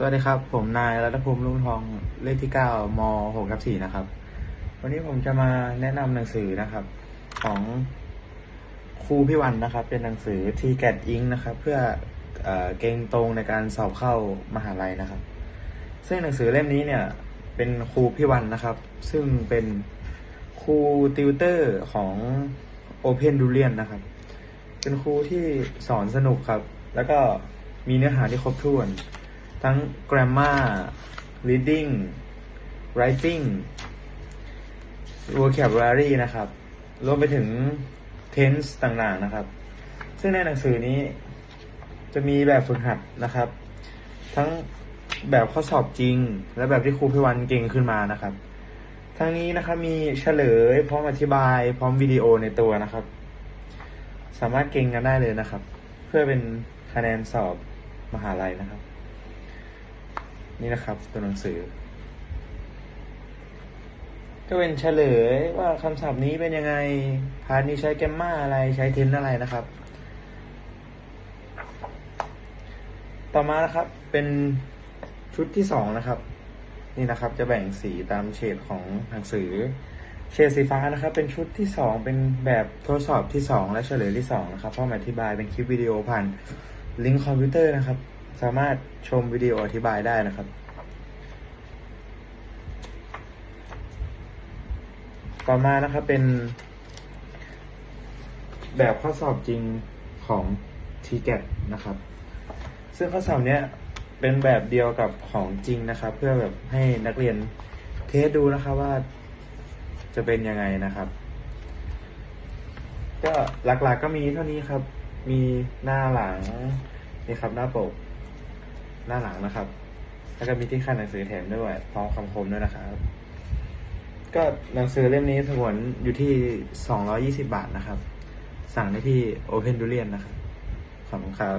สวัสดีครับ ผมนายรัตภูมิรุ่งทองเลขที่เก้ามหกทับสี่นะครับ วันนี้ผมจะมาแนะนำหนังสือนะครับ ของครูพี่วันนะครับ เป็นหนังสือทีแกดอิงนะครับ เพื่อเอเก่งตรงในการสอบเข้ามหาลัยนะครับ ซึ่งหนังสือเล่มนี้เนี่ย เป็นครูพี่วันนะครับ ซึ่งเป็นครูติวเตอร์ของ Open d u r i a n นะครับ เป็นครูที่สอนสนุกครับ แล้วก็มีเนื้อหาที่ครบถ้วน ทั้ง grammar reading writing vocabulary นะครับ รวมไปถึง tense ต่างๆนะครับ ซึ่งในหนังสือนี้จะมีแบบฝึกหัดนะครับ ทั้งแบบข้อสอบจริง และแบบที่ครูพิวันเก่งขึ้นมานะครับ ทั้งนี้นะครับมีเฉลย พร้อมอธิบาย พร้อมวิดีโอในตัวนะครับ สามารถเก่งกันได้เลยนะครับ เพื่อเป็นคะแนนสอบมหาลัยนะครับ นี่นะครับ ตัวหนังสือ ก็เป็นเฉลยว่าคำศัพท์นี้เป็นยังไง พาร์ทนี้ใช้แกมมาอะไรใช้เทนอะไรนะครับ ต่อมานะครับ เป็นชุดที่สองนะครับ นี่นะครับ จะแบ่งสีตามเฉดของหนังสือ เฉดสีฟ้านะครับ เป็นชุดที่สองเป็นแบบทดสอบที่สองและเฉลยที่สองนะครับพร้อมอธิบายเป็นคลิปวิดีโอผ่านลิงก์คอมพิวเตอร์นะครับ สามารถชมวิดีโออธิบายได้นะครับ ต่อมานะครับเป็น แบบข้อสอบจริงของ t g a t นะครับ ซึ่งข้อสอบเนี้ยเป็นแบบเดียวกับของจริงนะครับ เพื่อแบบให้นักเรียนเทสดูนะครับว่าจะเป็นยังไงนะครับ ก็หลักๆก็มีเท่านี้ครับ มีหน้าหลังนี่ครับหน้าปก หน้าหลังนะครับ แล้วก็มีที่ขั้นหนังสือแถมด้วยพร้อมคำคมด้วยนะครับ ก็หนังสือเล่มนี้สมวนอยู่ที่ 220 บาทนะครับ สั่งได้ที่ Open d u r i a n นะครับขอบคุณครับ